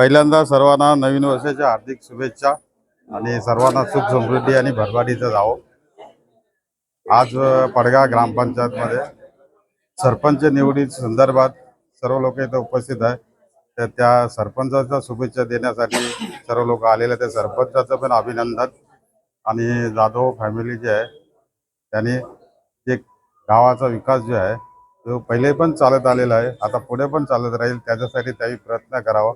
पहिल्यांदा सर्वांना नवीन वर्षाच्या हार्दिक शुभेच्छा आणि सर्वांना सुख समृद्धी आणि भरभाटीचं जावं. आज पडगा ग्रामपंचायतमध्ये सरपंच निवडी संदर्भात सर्व लोक इथं उपस्थित आहे तर त्या सरपंचाच्या शुभेच्छा देण्यासाठी सर्व लोक आलेले त्या सरपंचाचं पण अभिनंदन. आणि जाधव फॅमिली जे आहे त्यांनी जे गावाचा विकास जो आहे तो पहिले पण चालत आलेला आहे. आता पुढे पण चालत राहील. त्याच्यासाठी त्याही प्रयत्न करावा.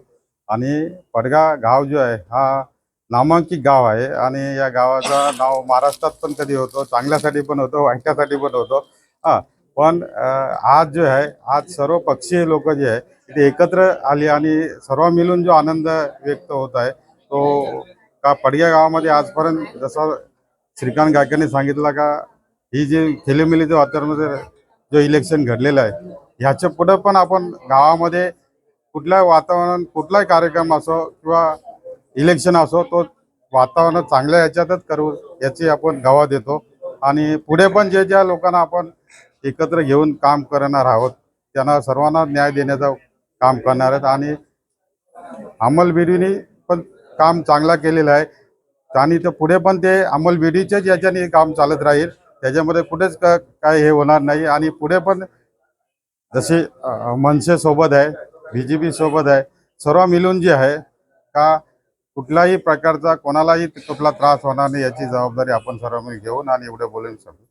आणि पडगा गाव जो आहे हा नामांकित गाव आहे. आणि या गावाचं नाव महाराष्ट्रात पण कधी होतो चांगल्यासाठी पण होतो वाईटासाठी पण होतो. हां पण आज जो आहे आज सर्व पक्षीय लोक जे आहे ते एकत्र आली आणि सर्व मिळून जो आनंद व्यक्त होत आहे तो का पडग्या गावामध्ये आजपर्यंत जसं श्रीकांत गायकांनी सांगितलं का ही जी खेलीमेलीचं वातावरणामध्ये जो इलेक्शन घडलेलं आहे ह्याच्या पुढं पण आपण गावामध्ये कुठल्याही वातावरण कुठलाही कार्यक्रम असो किंवा इलेक्शन असो तो वातावरण चांगल्या याच्यातच करू याची आपण गावा देतो. आणि पुढे पण जे ज्या लोकांना आपण एकत्र घेऊन काम करणार आहोत त्यांना सर्वांना न्याय देण्याचं काम करणार आहेत. आणि अंमलबिरीनी पण काम चांगला केलेलं आहे. आणि ते पुढे पण ते अंमलबिरीचेच याच्याने काम चालत राहील. त्याच्यामध्ये कुठेच काय हे होणार नाही. आणि पुढे पण जसे मनसेसोबत आहे बी जे सोबत आहे. सर्व मिळून जे आहे का कुठलाही प्रकारचा कोणालाही कुठला त्रास होणार नाही याची जबाबदारी आपण सर्व मिळून घेऊन आणि एवढं बोलून शकतो